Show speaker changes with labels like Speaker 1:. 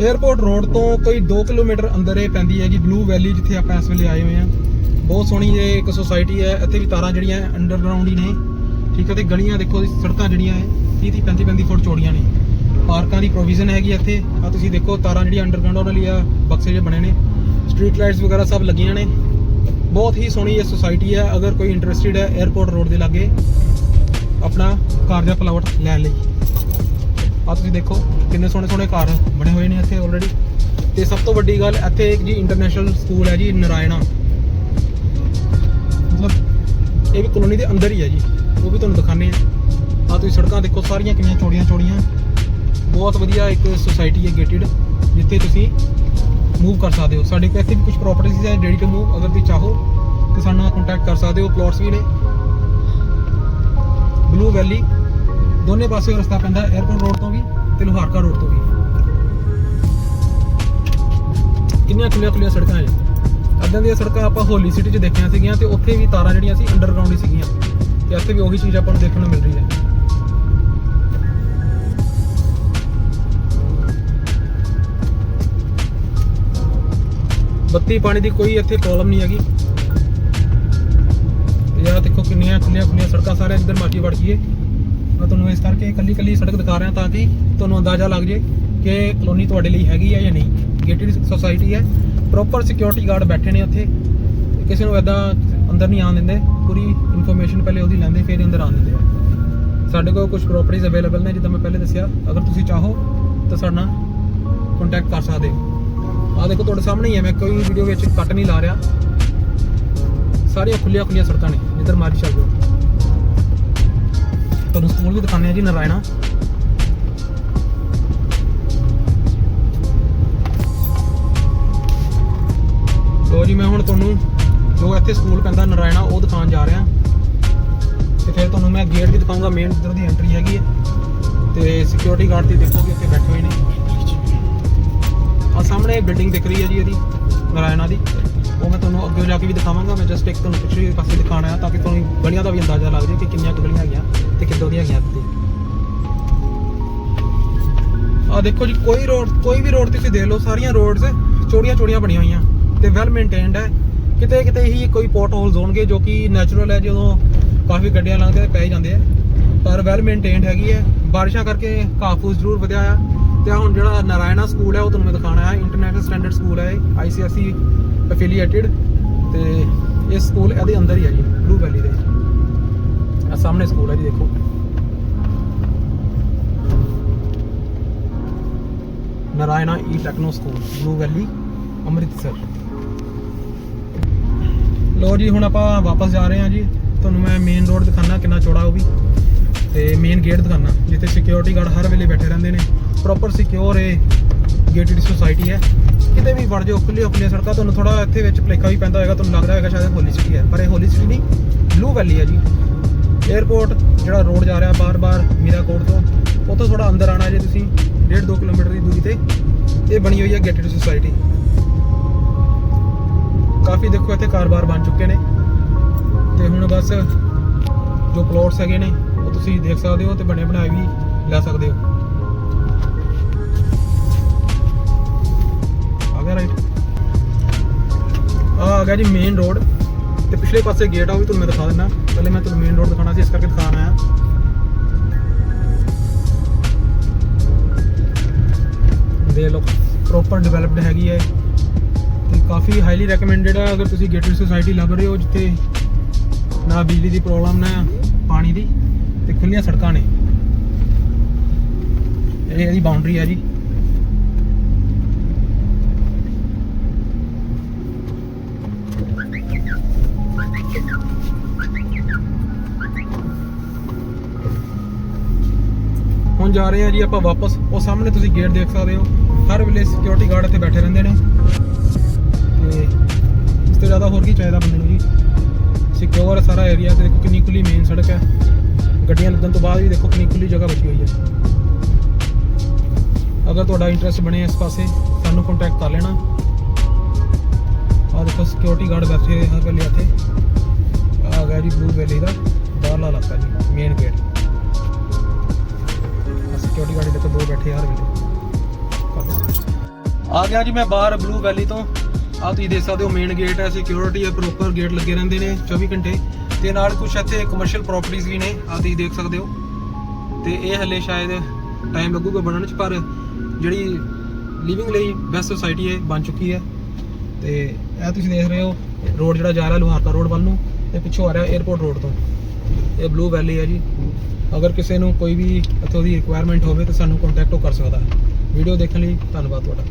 Speaker 1: Airport road ਤੋਂ ਕੋਈ 2 kilometre ਅੰਦਰ ਇਹ ਪੈਂਦੀ ਹੈਗੀ ਬਲੂ ਵੈਲੀ ਜਿੱਥੇ ਆਪਾਂ ਇਸ ਵੇਲੇ ਆਏ ਹੋਏ ਆ ਬਹੁਤ ਸੋਹਣੀ ਇਹ ਇੱਕ ਸੋਸਾਇਟੀ ਹੈ। ਇੱਥੇ ਵੀ ਤਾਰਾਂ ਜਿਹੜੀਆਂ ਅੰਡਰਗਰਾਉਂਡ ਹੀ ਨੇ। ਠੀਕ ਹੈ ਤੇ ਗਲੀਆਂ ਦੇਖੋ ਸੜਕਾਂ ਜਿਹੜੀਆਂ ਹੈ 30 30 35 35 ਫੁੱਟ ਚੌੜੀਆਂ ਨੇ। ਪਾਰਕਾਂ ਦੀ ਪ੍ਰੋਵੀਜ਼ਨ ਹੈਗੀ ਇੱਥੇ। ਆ ਤੁਸੀਂ ਦੇਖੋ, ਤਾਰਾਂ ਜਿਹੜੀਆਂ ਅੰਡਰਗਰਾਉਂਡ ਉਹਨਾਂ ਲਈ ਆ, ਬਕਸੇ ਜਿਹੇ ਬਣੇ ਨੇ। ਸਟਰੀਟ ਲਾਈਟਸ ਵਗੈਰਾ ਸਭ ਲੱਗੀਆਂ ਨੇ। ਬਹੁਤ ਹੀ ਸੋਹਣੀ ਇਹ ਸੋਸਾਇਟੀ ਹੈ, ਅਗਰ ਕੋਈ ਇੰਟਰਸਟਿਡ ਹੈ 에어ਪੋਰਟ ਰੋਡ ਦੇ ਲਾਗੇ, ਆਪਣਾ ਘਰ ਦਾ ਪਲਾਟ ਲੈਣ ਲਈ। ਆ ਤੁਸੀਂ ਦੇਖੋ। ਕਿੰਨੇ ਸੋਹਣੇ ਸੋਹਣੇ ਘਰ ਬਣੇ ਹੋਏ ਨੇ ਇੱਥੇ ਆਲਰੇਡੀ ਤੇ ਸਭ ਤੋਂ ਵੱਡੀ ਗੱਲ ਇੱਥੇ ਇੱਕ ਜੀ ਇੰਟਰਨੈਸ਼ਨਲ ਸਕੂਲ ਹੈ ਜੀ, ਨਰਾਇਣਾ। ਮਤਲਬ ਇਹ ਵੀ ਕਲੋਨੀ ਦੇ ਅੰਦਰ ਹੀ ਹੈ ਜੀ। ਉਹ ਵੀ ਤੁਹਾਨੂੰ ਦਿਖਾਣੇ ਆ ਆ ਤੁਸੀਂ ਸੜਕਾਂ ਦੇਖੋ, ਸਾਰੀਆਂ ਕਿੰਨੀਆਂ ਚੌੜੀਆਂ ਚੌੜੀਆਂ। ਬਹੁਤ ਵਧੀਆ ਇੱਕ ਸੁਸਾਇਟੀ ਹੈ ਗੇਟਡ ਜਿੱਥੇ ਤੁਸੀਂ ਮੂਵ ਕਰ ਸਕਦੇ ਹੋ। ਸਾਡੇ ਕੋਲ ਇੱਥੇ ਵੀ ਕੁਝ ਪ੍ਰਾਪਰਟੀਆਂ ਹੈ ਰੈਡੀ ਟੂ ਮੂਵ ਅਗਰ ਤੁਸੀਂ ਚਾਹੋ, ਤੇ ਸਾਡੇ ਨਾਲ ਕੰਟੈਕਟ ਕਰ ਸਕਦੇ ਹੋ। ਪਲਾਟਸ ਵੀ ਨੇ। ਬਲੂ ਵੈਲੀ ਦੋਨੇ ਪਾਸੇ ਰਸਤਾ ਪੈਂਦਾ 에어ਪੋਰਟ ਰੋਡ ਤੋਂ ਵੀ। ਤੇ ਲੋਹਾਰਕਾ ਰੋਡ ਤੋਂ ਵੀ। ਕਿੰਨੀਆਂ ਖੁੱਲੀਆਂ ਖੁੱਲੀਆਂ ਸੜਕਾਂ ਹੈ ਅੱਦਾਂ ਦੀਆਂ ਸੜਕਾਂ ਆਪਾਂ ਹੋਲੀ ਸਿਟੀ 'ਚ ਦੇਖੀਆਂ ਸੀਗੀਆਂ ਤੇ ਉੱਥੇ ਵੀ ਤਾਰਾਂ ਜਿਹੜੀਆਂ ਸੀ ਅੰਡਰਗਰਾਉਂਡ ਹੀ ਸੀਗੀਆਂ। ਤੇ ਇੱਥੇ ਵੀ ਉਹੀ ਚੀਜ਼ ਆਪਾਂ ਨੂੰ ਦੇਖਣ ਨੂੰ ਮਿਲ ਰਹੀ ਹੈ। ਬੱਤੀ ਪਾਣੀ ਦੀ ਕੋਈ ਇੱਥੇ ਪ੍ਰੋਬਲਮ ਨਹੀਂ ਹੈਗੀ। ਤੇ ਦੇਖੋ ਕਿੰਨੀਆਂ ਖੁੱਲੀਆਂ ਖੁੱਲੀਆਂ ਸੜਕਾਂ, ਸਾਰੇ ਇੱਧਰ ਮਰਜ਼ੀ ਵੜ ਗਈਏ ਮੈਂ ਤੁਹਾਨੂੰ ਇਸ ਕਰਕੇ ਇਕੱਲੀ ਇਕੱਲੀ ਸੜਕ ਦਿਖਾ ਰਿਹਾ ਤਾਂ ਕਿ ਤੁਹਾਨੂੰ ਅੰਦਾਜ਼ਾ ਲੱਗ ਜੇ ਕਿ ਕਲੋਨੀ ਤੁਹਾਡੇ ਲਈ ਹੈਗੀ ਹੈ ਜਾਂ ਨਹੀਂ। ਗੇਟਡ ਸੋਸਾਇਟੀ ਹੈ। ਪ੍ਰੋਪਰ ਸਿਕਿਉਰਿਟੀ ਗਾਰਡ ਬੈਠੇ ਨੇ ਉੱਥੇ। ਕਿਸੇ ਨੂੰ ਐਦਾਂ ਅੰਦਰ ਨਹੀਂ ਆਉਣ ਦਿੰਦੇ। ਪੂਰੀ ਇਨਫੋਰਮੇਸ਼ਨ ਪਹਿਲੇ ਉਹਦੀ ਲੈਂਦੇ, ਫਿਰ ਹੀ ਅੰਦਰ ਆਉਣ ਦਿੰਦੇ ਆ। ਸਾਡੇ ਕੋਲ ਕੁਝ ਪ੍ਰਾਪਰਟੀਆਂ ਅਵੇਲੇਬਲ ਨੇ, ਜਿੱਦਾਂ ਮੈਂ ਪਹਿਲੇ ਦੱਸਿਆ। ਅਗਰ ਤੁਸੀਂ ਚਾਹੋ ਤਾਂ ਸਾਡੇ ਨਾਲ ਕੰਟੈਕਟ ਕਰ ਸਕਦੇ ਹੋ। ਆ ਦੇਖੋ, ਤੁਹਾਡੇ ਸਾਹਮਣੇ ਹੀ ਹੈ। ਮੈਂ ਕੋਈ ਵੀਡੀਓ ਵਿੱਚ ਕੱਟ ਨਹੀਂ ਲਾ ਰਿਹਾ। ਸਾਰੀਆਂ ਖੁੱਲੀਆਂ ਖੁੱਲੀਆਂ ਸੜਕਾਂ ਨੇ, ਜਿੱਧਰ ਮਰਜ਼ੀ ਚੱਲ ਜਾਓ। ਵੀ ਦਿਖਾਉਂਦੇ ਜੀ ਨਰਾਇਣਾ। ਲੋ ਜੀ, ਮੈਂ ਹੁਣ ਤੁਹਾਨੂੰ ਜੋ ਇੱਥੇ ਸਕੂਲ ਪੈਂਦਾ ਨਰਾਇਣਾ, ਉਹ ਦਿਖਾਉਣ ਜਾ ਰਿਹਾ। ਤੇ ਫਿਰ ਤੁਹਾਨੂੰ ਮੈਂ ਗੇਟ ਵੀ ਦਿਖਾਉਂਗਾ ਮੇਨ ਜਿੱਧਰ ਦੀ ਐਂਟਰੀ ਹੈਗੀ ਹੈ। ਤੇ ਸਿਕਿਉਰਿਟੀ ਗਾਰਡ ਦੀ ਦੇਖੋਗੇ ਇੱਥੇ ਬੈਠੇ ਹੋਏ ਨੇ। ਆ ਸਾਹਮਣੇ ਬਿਲਡਿੰਗ ਦਿਖ ਰਹੀ ਹੈ ਜੀ ਇਹਦੀ, ਨਰਾਇਣਾ ਦੀ। ਉਹ ਮੈਂ ਤੁਹਾਨੂੰ ਅੱਗੇ ਜਾ ਕੇ ਵੀ ਦਿਖਾਵਾਂਗਾ। ਮੈਂ ਜਸਟ ਇੱਕ ਤੁਹਾਨੂੰ ਪਿਛਲੇ ਪਾਸੇ ਦਿਖਾਣਾ ਆ ਤਾਂ ਕਿ ਤੁਹਾਨੂੰ ਗਲੀਆਂ ਦਾ ਵੀ ਅੰਦਾਜ਼ਾ ਲੱਗ ਜਾਵੇ ਕਿ ਕਿੰਨੀਆਂ ਕੁ ਗਲੀਆਂ ਹੈਗੀਆਂ ਤੇ ਕਿੱਦੋਂ ਦੀਆਂ ਹੈਗੀਆਂ ਤੇ ਆ ਦੇਖੋ ਜੀ, ਕੋਈ ਰੋਡ ਕੋਈ ਵੀ ਰੋਡ ਤੁਸੀਂ ਦੇਖ ਲਓ, ਸਾਰੀਆਂ ਰੋਡਸ ਚੋੜੀਆਂ ਚੌੜੀਆਂ ਬਣੀਆਂ ਹੋਈਆਂ ਤੇ ਵੈਲ ਮੇਨਟੇਨਡ ਹੈ। ਕਿਤੇ ਕਿਤੇ ਹੀ ਕੋਈ ਪੋਟ ਹੋਲਸ ਹੋਣਗੇ ਜੋ ਕਿ ਨੈਚੁਰਲ ਹੈ, ਜਦੋਂ ਕਾਫੀ ਗੱਡੀਆਂ ਲੰਘਦੇ ਤੇ ਪੈ ਜਾਂਦੇ ਆ। ਪਰ ਵੈਲ ਮੇਨਟੇਨਡ ਹੈਗੀ ਹੈ। ਬਾਰਿਸ਼ਾਂ ਕਰਕੇ ਘਾਹ ਫੂਸ ਜ਼ਰੂਰ ਵਧਿਆ ਆ। ਤੇ ਹੁਣ ਜਿਹੜਾ ਨਾਰਾਇਣਾ ਸਕੂਲ ਹੈ, ਉਹ ਤੁਹਾਨੂੰ ਮੈਂ ਦਿਖਾਣਾ ਹੈ ਇੰਟਰਨੈਸ਼ਨਲ ਸਟੈਂਡਰਡ ਸਕੂਲ ਹੈ ਆਈਸੀਐਸਈ ਅਫੀਲੀਏਟਿਡ ਤੇ ਇਹ ਸਕੂਲ ਇਹਦੇ ਅੰਦਰ ਹੀ ਹੈ ਜੀ ਬਲੂ ਵੈਲੀ ਦੇ। ਆ ਸਾਹਮਣੇ ਸਕੂਲ ਹੈ ਜੀ, ਦੇਖੋ। Narayana E techno school Blue Valley Amritsar. ਲੋ ਜੀ, ਹੁਣ ਆਪਾਂ ਵਾਪਸ ਜਾ ਰਹੇ ਹਾਂ ਜੀ। ਤੁਹਾਨੂੰ ਮੈਂ ਮੇਨ ਰੋਡ ਦਿਖਾਣਾ ਕਿੰਨਾ ਚੌੜਾ ਉਹ ਵੀ। ਤੇ ਮੇਨ ਗੇਟ ਦਿਖਾਣਾ ਜਿੱਥੇ ਸਿਕਿਉਰਿਟੀ ਗਾਰਡ ਹਰ ਵੇਲੇ ਬੈਠੇ ਰਹਿੰਦੇ ਨੇ। ਪ੍ਰੋਪਰ ਸਿਕਿਉਰ ਇਹ ਗੇਟਡ ਸੁਸਾਇਟੀ ਹੈ। ਕਿਤੇ ਵੀ ਵੜ ਜਾਓ ਖੁੱਲੀਆਂ ਖੁੱਲੀਆਂ ਸੜਕਾਂ, ਤੁਹਾਨੂੰ ਥੋੜਾ ਇੱਥੇ ਵਿੱਚ ਭਲੇਖਾ ਵੀ ਪੈਂਦਾ ਹੋਏਗਾ, ਤੁਹਾਨੂੰ ਲੱਗਦਾ ਹੋਏਗਾ ਸ਼ਾਇਦ ਹੋਲੀ ਸਿਟੀ ਹੈ। ਪਰ ਇਹ ਹੋਲੀ ਸਿਟੀ ਨਹੀਂ ਬਲੂ ਵੈਲੀ ਹੈ ਜੀ। 에어ਪੋਰਟ ਜਿਹੜਾ ਰੋਡ ਜਾ ਰਿਹਾ ਬਾਰ-ਬਾਰ ਮੀਰਾਕੋਟ ਤੋਂ, ਉੱਥੋਂ ਥੋੜਾ ਅੰਦਰ ਆਣਾ ਜੇ ਤੁਸੀਂ 1.5 2 ਕਿਲੋਮੀਟਰ ਦੀ ਦੂਰੀ ਤੇ, ਇਹ ਬਣੀ ਹੋਈ ਹੈ ਗੇਟਡ ਸੁਸਾਇਟੀ ਕਾਫੀ ਦੇਖੋ, ਇੱਥੇ ਕਾਰੋਬਾਰ ਬਣ ਚੁੱਕੇ ਨੇ। ਤੇ ਹੁਣ ਬਸ ਜੋ ਪਲੋਟਸ ਹੈਗੇ ਨੇ, ਉਹ ਤੁਸੀਂ ਦੇਖ ਸਕਦੇ ਹੋ ਤੇ ਬਣੇ ਬਣਾਏ ਵੀ ਲੈ ਸਕਦੇ ਹੋ। ਗਿਆ ਰਾਈਟ ਆ ਗਿਆ ਜੀ ਮੇਨ ਰੋਡ ਤੇ ਪਿਛਲੇ ਪਾਸੇ ਗੇਟ ਆ, ਉਹ ਵੀ ਤੁਹਾਨੂੰ ਮੈਂ ਦਿਖਾ ਦਿੰਦਾ। ਪਹਿਲੇ ਮੈਂ ਤੁਹਾਨੂੰ ਮੇਨ ਰੋਡ ਦਿਖਾਣਾ ਸੀ, ਇਸ ਕਰਕੇ ਦਿਖਾਣ ਆਇਆ ਦੇ ਲੋ ਪ੍ਰੋਪਰ ਡਿਵੈਲਪਡ ਹੈਗੀ ਹੈ ਤੇ ਕਾਫੀ ਹਾਈਲੀ ਰეკਮੈਂਡਡ ਹੈ ਅਗਰ ਤੁਸੀਂ ਗੇਟਡ ਸੁਸਾਇਟੀ ਲੱਭ ਰਹੇ ਹੋ, ਜਿੱਥੇ ਨਾ ਬਿਜਲੀ ਦੀ ਪ੍ਰੋਬਲਮ ਨਾ ਪਾਣੀ ਦੀ, ਤੇ ਖੁੱਲੀਆਂ ਸੜਕਾਂ ਨੇ। ਇਹ ਇਹਦੀ ਬਾਉਂਡਰੀ ਹੈ ਜੀ। ਹੁਣ ਜਾ ਰਹੇ ਹਾਂ ਜੀ ਆਪਾਂ ਵਾਪਸ। ਉਹ ਸਾਹਮਣੇ ਤੁਸੀਂ ਗੇਟ ਦੇਖ ਸਕਦੇ ਹੋ। ਹਰ ਵੇਲੇ ਸਿਕਿਉਰਿਟੀ ਗਾਰਡ ਇੱਥੇ ਬੈਠੇ ਰਹਿੰਦੇ ਨੇ। ਤੇ ਇਸ ਤੋਂ ਜ਼ਿਆਦਾ ਹੋਰ ਕੀ ਚਾਹੀਦਾ ਬੰਦੇ ਨੂੰ ਜੀ? ਸਿਕਿਉਰ ਸਾਰਾ ਏਰੀਆ ਤੇ ਦੇਖੋ ਕਿੰਨੀ ਖੁੱਲੀ ਮੇਨ ਸੜਕ ਹੈ। ਗੱਡੀਆਂ ਲੱਗਣ ਤੋਂ ਬਾਅਦ ਵੀ ਦੇਖੋ ਕਿੰਨੀ ਖੁੱਲੀ ਜਗ੍ਹਾ ਬਚੀ ਹੋਈ ਹੈ। ਅਗਰ ਤੁਹਾਡਾ ਇੰਟਰਸਟ ਬਣੇ ਇਸ ਪਾਸੇ, ਸਾਨੂੰ ਕੰਟੈਕਟ ਕਰ ਲੈਣਾ। ਆ ਦੇਖੋ ਸਿਕਿਉਰਿਟੀ ਗਾਰਡ ਬੈਠੇ ਹਰ ਵੇਲੇ ਇੱਥੇ। ਆ ਗਿਆ ਜੀ ਬਲੂ ਵੈਲੀ ਦਾ, ਬਾਹਰਲਾ ਇਲਾਕਾ ਜੀ ਮੇਨ ਗੇਟ ਸਿਕਿਉਰਿਟੀ ਗਾਰਡ ਦੇਖੋ ਦੋ ਬੈਠੇ ਹਰ ਵੇਲੇ। ਆ ਗਿਆ ਜੀ ਮੈਂ ਬਾਹਰ ਬਲੂ ਵੈਲੀ ਤੋਂ। ਆ ਤੁਸੀਂ ਦੇਖ ਸਕਦੇ ਹੋ ਮੇਨ ਗੇਟ ਹੈ ਸਿਕਿਉਰਿਟੀ ਹੈ ਪ੍ਰੋਪਰ ਗੇਟ ਲੱਗੇ ਰਹਿੰਦੇ ਨੇ 24 ਘੰਟੇ। ਤੇ ਨਾਲ ਕੁਝ ਇੱਥੇ ਕਮਰਸ਼ੀਅਲ ਪ੍ਰਾਪਰਟੀਆਂ ਵੀ ਨੇ ਆ ਤੁਸੀਂ ਦੇਖ ਸਕਦੇ ਹੋ। ਤੇ ਇਹ ਹਲੇ ਸ਼ਾਇਦ ਟਾਈਮ ਲੱਗੂਗਾ ਬਣਨ ਚ, ਪਰ ਜਿਹੜੀ ਲਿਵਿੰਗ ਲਈ ਬੈਸਟ ਸੋਸਾਇਟੀ ਹੈ, ਬਣ ਚੁੱਕੀ ਹੈ। ਤੇ ਇਹ ਤੁਸੀਂ ਦੇਖ ਰਹੇ ਹੋ, ਰੋਡ ਜਿਹੜਾ ਜਾ ਰਿਹਾ ਲੋਹਾਰਕਾ ਰੋਡ ਵੱਲ ਨੂੰ ਤੇ ਪਿੱਛੋਂ ਆ ਰਿਹਾ 에어ਪੋਰਟ ਰੋਡ ਤੋਂ। ਇਹ ਬਲੂ ਵੈਲੀ ਹੈ ਜੀ। ਅਗਰ ਕਿਸੇ ਨੂੰ ਕੋਈ ਵੀ ਇੱਥੋਂ ਦੀ ਰਿਕੁਆਇਰਮੈਂਟ ਹੋਵੇ ਤਾਂ ਸਾਨੂੰ ਕੰਟੈਕਟ ਕਰ ਸਕਦਾ ਹੈ। ਵੀਡੀਓ ਦੇਖਣ ਲਈ ਧੰਨਵਾਦ ਤੁਹਾਡਾ।